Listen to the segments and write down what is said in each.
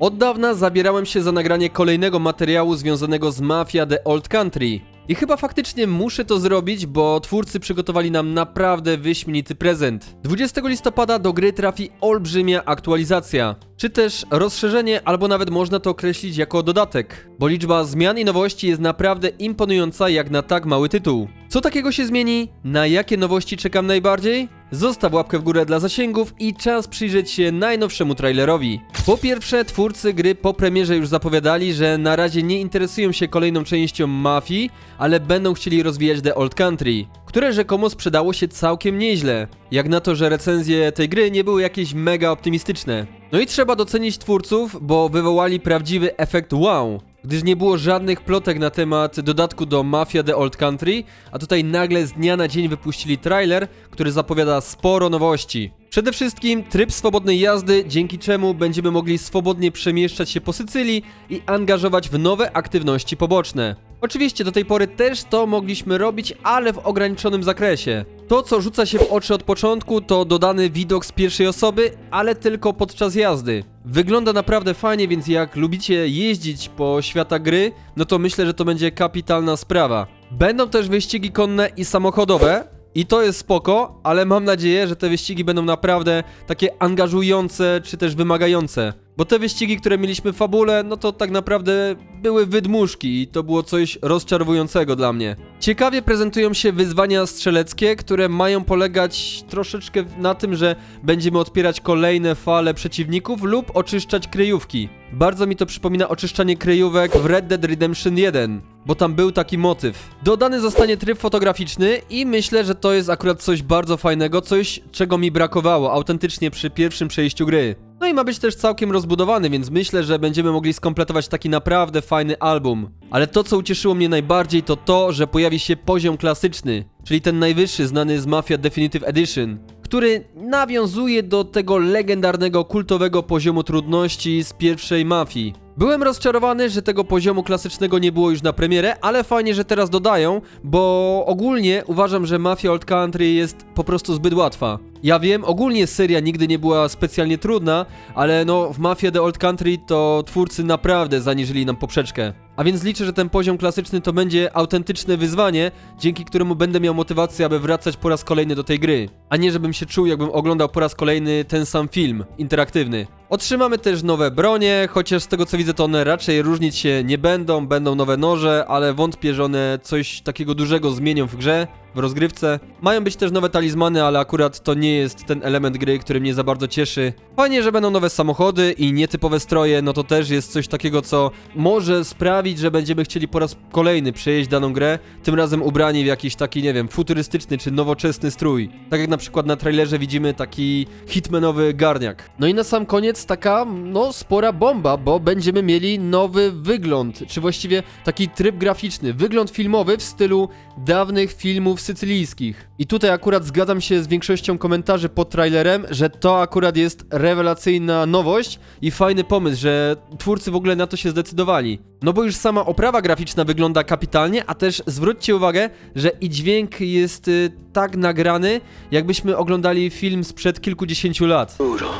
Od dawna zabierałem się za nagranie kolejnego materiału związanego z Mafia The Old Country. I chyba faktycznie muszę to zrobić, bo twórcy przygotowali nam naprawdę wyśmienity prezent. 20 listopada do gry trafi olbrzymia aktualizacja, czy też rozszerzenie, albo nawet można to określić jako dodatek, bo liczba zmian i nowości jest naprawdę imponująca jak na tak mały tytuł. Co takiego się zmieni? Na jakie nowości czekam najbardziej? Zostaw łapkę w górę dla zasięgów i czas przyjrzeć się najnowszemu trailerowi. Po pierwsze, twórcy gry po premierze już zapowiadali, że na razie nie interesują się kolejną częścią Mafii, ale będą chcieli rozwijać The Old Country, które rzekomo sprzedało się całkiem nieźle. Jak na to, że recenzje tej gry nie były jakieś mega optymistyczne. No i trzeba docenić twórców, bo wywołali prawdziwy efekt wow gdyż nie było żadnych plotek na temat dodatku do Mafia The Old Country, a tutaj nagle z dnia na dzień wypuścili trailer, który zapowiada sporo nowości. Przede wszystkim tryb swobodnej jazdy, dzięki czemu będziemy mogli swobodnie przemieszczać się po Sycylii i angażować w nowe aktywności poboczne. Oczywiście do tej pory też to mogliśmy robić, ale w ograniczonym zakresie. To, co rzuca się w oczy od początku, to dodany widok z pierwszej osoby, ale tylko podczas jazdy. Wygląda naprawdę fajnie, więc jak lubicie jeździć po świata gry, no to myślę, że to będzie kapitalna sprawa. Będą też wyścigi konne i samochodowe, i to jest spoko, ale mam nadzieję, że te wyścigi będą naprawdę takie angażujące czy też wymagające. Bo te wyścigi, które mieliśmy w fabule, no to tak naprawdę były wydmuszki i to było coś rozczarowującego dla mnie. Ciekawie prezentują się wyzwania strzeleckie, które mają polegać troszeczkę na tym, że będziemy odpierać kolejne fale przeciwników lub oczyszczać kryjówki. Bardzo mi to przypomina oczyszczanie kryjówek w Red Dead Redemption 1, bo tam był taki motyw. Dodany zostanie tryb fotograficzny i myślę, że to jest akurat coś bardzo fajnego, coś czego mi brakowało autentycznie przy pierwszym przejściu gry. I ma być też całkiem rozbudowany, więc myślę, że będziemy mogli skompletować taki naprawdę fajny album. Ale to, co ucieszyło mnie najbardziej, to to, że pojawi się poziom klasyczny, czyli ten najwyższy znany z Mafia Definitive Edition, który nawiązuje do tego legendarnego, kultowego poziomu trudności z pierwszej mafii. Byłem rozczarowany, że tego poziomu klasycznego nie było już na premierę, ale fajnie, że teraz dodają, bo ogólnie uważam, że Mafia Old Country jest po prostu zbyt łatwa. Ja wiem, ogólnie seria nigdy nie była specjalnie trudna, ale no w Mafia The Old Country to twórcy naprawdę zaniżyli nam poprzeczkę. A więc liczę, że ten poziom klasyczny to będzie autentyczne wyzwanie, dzięki któremu będę miał motywację, aby wracać po raz kolejny do tej gry. A nie żebym się czuł, jakbym oglądał po raz kolejny ten sam film interaktywny. Otrzymamy też nowe bronie, chociaż z tego co widzę to one raczej różnić się nie będą, będą nowe noże, ale wątpię, że one coś takiego dużego zmienią w grze, w rozgrywce. Mają być też nowe talizmany, ale akurat to nie jest ten element gry, który mnie za bardzo cieszy. Fajnie, że będą nowe samochody i nietypowe stroje, no to też jest coś takiego, co może sprawić, że będziemy chcieli po raz kolejny przejeść daną grę, tym razem ubrani w jakiś taki, nie wiem, futurystyczny czy nowoczesny strój. Tak jak na przykład na trailerze widzimy taki hitmanowy garniak. No i na sam koniec taka, no, spora bomba, bo będziemy mieli nowy wygląd, czy właściwie taki tryb graficzny, wygląd filmowy w stylu dawnych filmów sycylijskich. I tutaj akurat zgadzam się z większością komentarzy pod trailerem, że to akurat jest rewelacyjna nowość i fajny pomysł, że twórcy w ogóle na to się zdecydowali. No bo już sama oprawa graficzna wygląda kapitalnie, a też zwróćcie uwagę, że i dźwięk jest y, tak nagrany, jakbyśmy oglądali film sprzed kilkudziesięciu lat. Giuro,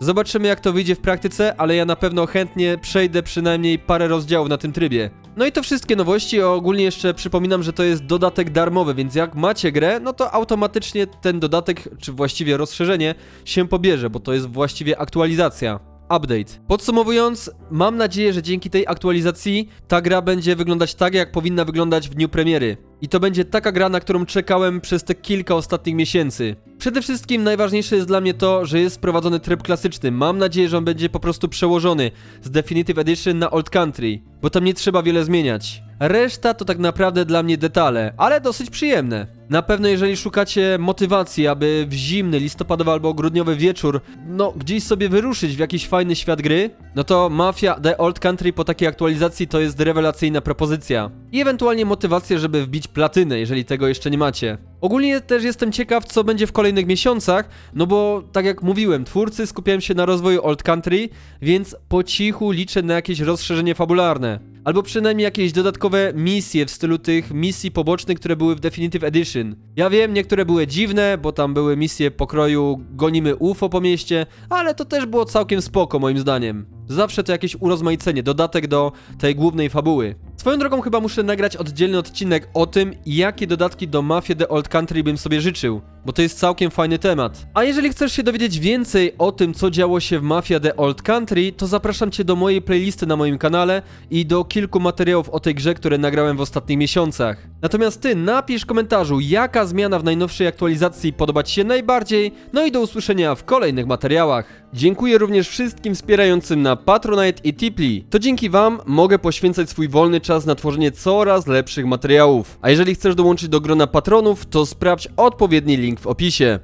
Zobaczymy jak to wyjdzie w praktyce, ale ja na pewno chętnie przejdę przynajmniej parę rozdziałów na tym trybie. No i to wszystkie nowości, ogólnie jeszcze przypominam, że to jest dodatek darmowy, więc jak macie grę, no to automatycznie ten dodatek, czy właściwie rozszerzenie się pobierze, bo to jest właściwie aktualizacja. Update. Podsumowując, mam nadzieję, że dzięki tej aktualizacji ta gra będzie wyglądać tak, jak powinna wyglądać w dniu premiery. I to będzie taka gra, na którą czekałem przez te kilka ostatnich miesięcy. Przede wszystkim najważniejsze jest dla mnie to, że jest wprowadzony tryb klasyczny. Mam nadzieję, że on będzie po prostu przełożony z Definitive Edition na Old Country, bo tam nie trzeba wiele zmieniać. Reszta to tak naprawdę dla mnie detale, ale dosyć przyjemne. Na pewno jeżeli szukacie motywacji, aby w zimny, listopadowy albo grudniowy wieczór, no gdzieś sobie wyruszyć w jakiś fajny świat gry, no to Mafia The Old Country po takiej aktualizacji to jest rewelacyjna propozycja. I ewentualnie motywację, żeby wbić platynę, jeżeli tego jeszcze nie macie. Ogólnie też jestem ciekaw, co będzie w kolejnych miesiącach, no bo tak jak mówiłem, twórcy skupiają się na rozwoju Old Country, więc po cichu liczę na jakieś rozszerzenie fabularne. Albo przynajmniej jakieś dodatkowe misje w stylu tych misji pobocznych, które były w Definitive Edition. Ja wiem, niektóre były dziwne, bo tam były misje pokroju gonimy UFO po mieście, ale to też było całkiem spoko moim zdaniem. Zawsze to jakieś urozmaicenie, dodatek do tej głównej fabuły. Swoją drogą chyba muszę nagrać oddzielny odcinek o tym, jakie dodatki do Mafia The Old Country bym sobie życzył, bo to jest całkiem fajny temat. A jeżeli chcesz się dowiedzieć więcej o tym, co działo się w Mafia The Old Country, to zapraszam cię do mojej playlisty na moim kanale i do kilku materiałów o tej grze, które nagrałem w ostatnich miesiącach. Natomiast ty napisz w komentarzu, jaka zmiana w najnowszej aktualizacji podoba ci się najbardziej, no i do usłyszenia w kolejnych materiałach. Dziękuję również wszystkim wspierającym na Patronite i Tipli. To dzięki wam mogę poświęcać swój wolny czas na tworzenie coraz lepszych materiałów. A jeżeli chcesz dołączyć do grona patronów, to sprawdź odpowiedni link w opisie.